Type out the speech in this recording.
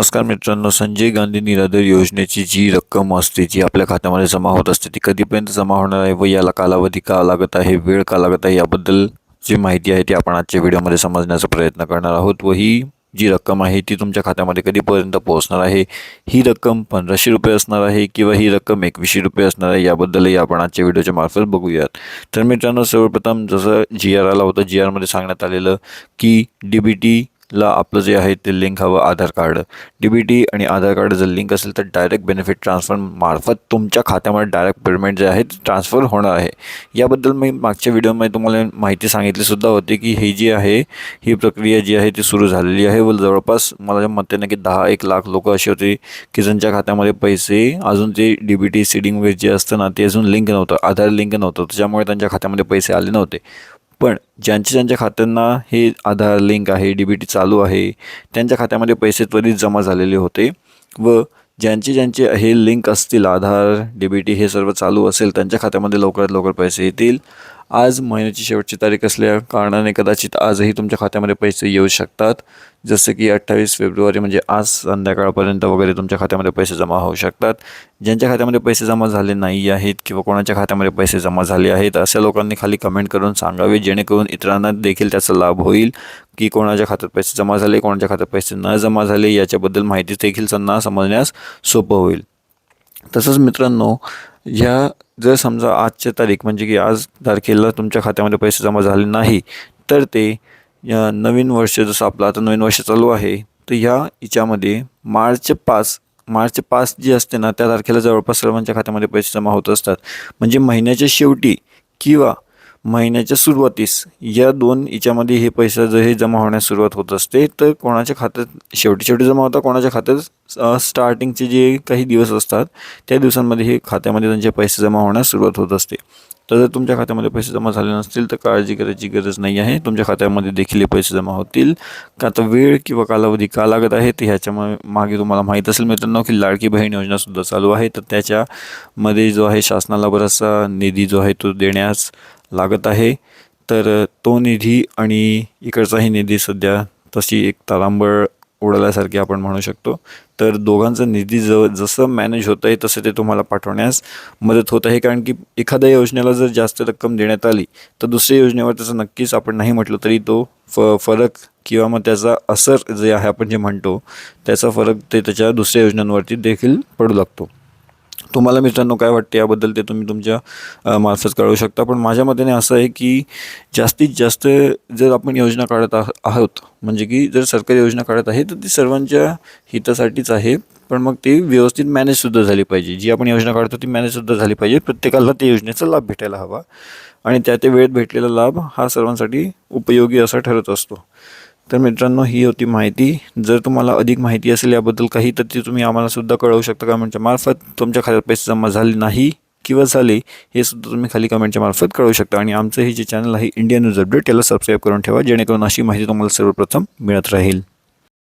नमस्कार मित्रांनो संजय गांधी निराधार योजनेची जी रक्कम असते जी आपल्या खात्यामध्ये जमा होत असते ती कधीपर्यंत जमा होणार आहे व याला कालावधी का लागत आहे वेळ का लागत आहे याबद्दल जी माहिती आहे ती आपण आजच्या व्हिडिओमध्ये समजण्याचा प्रयत्न करणार आहोत व ही जी रक्कम आहे ती तुमच्या खात्यामध्ये कधीपर्यंत पोहोचणार आहे ही रक्कम पंधराशे रुपये असणार आहे किंवा ही रक्कम एकवीसशे रुपये असणार आहे याबद्दलही आपण आजच्या व्हिडिओच्या मार्फत बघूयात. तर मित्रांनो सर्वप्रथम जसं जी आर आला होता जी आरमध्ये सांगण्यात आलेलं की डी बी टी ला आपलं जे आहे ते लिंक हवं Aadhaar card D B T आणि आधार कार्ड जर लिंक असेल तर डायरेक्ट बेनिफिट ट्रान्सफर मार्फत तुमच्या खात्यामध्ये डायरेक्ट पेमेंट जे आहे ते ट्रान्सफर होणार आहे. याबद्दल मी मागच्या व्हिडिओमध्ये तुम्हाला माहिती सांगितलीसुद्धा होती की ही जी आहे ही प्रक्रिया जी आहे ती सुरू झालेली आहे व जवळपास मला मते की दहा एक लाख लोक असे होते की ज्यांच्या खात्यामध्ये पैसे अजून ते डी बी टी सीडिंग वेज जे असतं ना ते अजून लिंक नव्हतं आधार लिंक नव्हतं. त्याच्यामुळे त्यांच्या खात्यामध्ये पैसे आले नव्हते. पण ज्यांच्या ज्यांच्या खात्यांना हे आधार लिंक आहे डी बी टी चालू आहे त्यांच्या खात्यामध्ये पैसे त्वरित जमा झालेले होते व ज्यांचे ज्यांचे हे लिंक असतील आधार डी बी टी हे सर्व चालू असेल त्यांच्या खात्यामध्ये लवकरात लवकर पैसे येतील. आज महिन्याची शेवटची तारीख असल्या कारणाने कदाचित आजही तुमच्या खात्यामध्ये पैसे येऊ शकतात. जसं की अठ्ठावीस फेब्रुवारी म्हणजे आज संध्याकाळपर्यंत वगैरे तुमच्या खात्यामध्ये पैसे जमा होऊ शकतात. ज्यांच्या खात्यामध्ये पैसे जमा झाले नाही आहेत किंवा कोणाच्या खात्यामध्ये पैसे जमा झाले आहेत अशा लोकांनी खाली कमेंट करून सांगावे जेणेकरून इतरांना देखील त्याचा लाभ होईल की कोणाच्या खात्यात पैसे जमा झाले कोणाच्या खात्यात पैसे न जमा झाले याच्याबद्दल माहिती देखील त्यांना समजण्यास सोपं होईल. तसंच मित्रांनो ह्या जर समजा आजच्या तारीख म्हणजे की आज तारखेला तुमच्या खात्यामध्ये पैसे जमा झाले नाही तर ते या नवीन वर्ष जसं आपलं आता नवीन वर्ष चालू आहे तर ह्या हिच्यामध्ये मार्च पाच मार्च पाच जी असते ना त्या तारखेला जवळपास सर्वांच्या खात्यामध्ये पैसे जमा होत असतात. म्हणजे महिन्याच्या शेवटी किंवा महिन्याच्या सुरुवातीस या दोन याच्यामध्ये हे पैसा जर हे जमा होण्यास सुरुवात होत असते तर कोणाच्या खात्यात शेवटी शेवटी जमा होता कोणाच्या खात्यात स्टार्टिंगचे जे काही दिवस असतात त्या दिवसांमध्ये हे खात्यामध्ये त्यांचे पैसे जमा होण्यास सुरुवात होत असते. तर जर तुमच्या खात्यामध्ये पैसे जमा झाले नसतील तर काळजी करायची गरज नाही आहे. तुमच्या खात्यामध्ये देखील हे पैसे जमा होतील. का आता वेळ किंवा कालावधी का लागत आहे ते ह्याच्या मागे तुम्हाला माहीत असेल मित्रांनो की लाडकी बहीण योजनासुद्धा चालू आहे. तर त्याच्यामध्ये जो आहे शासनाला बराचसा निधी जो आहे तो देण्यास लागत आहे. तर तो निधी आणि इकडचाही निधी सध्या तशी एक तारांबळ उडाल्यासारखी आपण म्हणू शकतो. तर दोघांचा निधी ज जसं मॅनेज होत आहे तसं ते तुम्हाला पाठवण्यास मदत होत आहे. कारण की एखाद्या योजनेला जर जास्त रक्कम देण्यात आली तर दुसऱ्या योजनेवर त्याचं नक्कीच आपण नाही म्हटलं तरी तो फ फरक किंवा मग त्याचा असर जे आहे आपण जे म्हणतो त्याचा फरक ते त्याच्या दुसऱ्या योजनांवरती देखील पडू लागतो. तुम्हाला मित्रांनो काय वाटते याबद्दल ते तुम्ही तुमच्या मार्फत कळवू शकता. पण माझ्या मतेने असं आहे की जास्तीत जास्त जर आपण योजना काढत आह- आहोत म्हणजे की जर सरकारी योजना काढत आहे तर ती सर्वांच्या हितासाठीच आहे. पण मग ती व्यवस्थित मॅनेजसुद्धा झाली पाहिजे. जी आपण योजना काढतो ती मॅनेजसुद्धा झाली पाहिजे. प्रत्येकाला त्या योजनेचा लाभ भेटायला हवा. आणि त्या त्या वेळेत भेटलेला लाभ हा सर्वांसाठी उपयोगी असा ठरत असतो. तर मित्रांनो ही होती माहिती. जर तुम्हाला अधिक माहिती असेल याबद्दल काही तर ती तुम्ही आम्हाला सुद्धा कळवू शकता कमेंटच्या मार्फत. तुमच्या खात्यात पैसे जमा झाले नाही किंवा झाले हे सुद्धा तुम्ही खाली कमेंटच्या मार्फत कळवू शकता. आणि आमचं हे जे चॅनल आहे इंडियन न्यूज अपडेट याला सबस्क्राईब करून ठेवा जेणेकरून अशी माहिती तुम्हाला सर्वप्रथम मिळत राहील.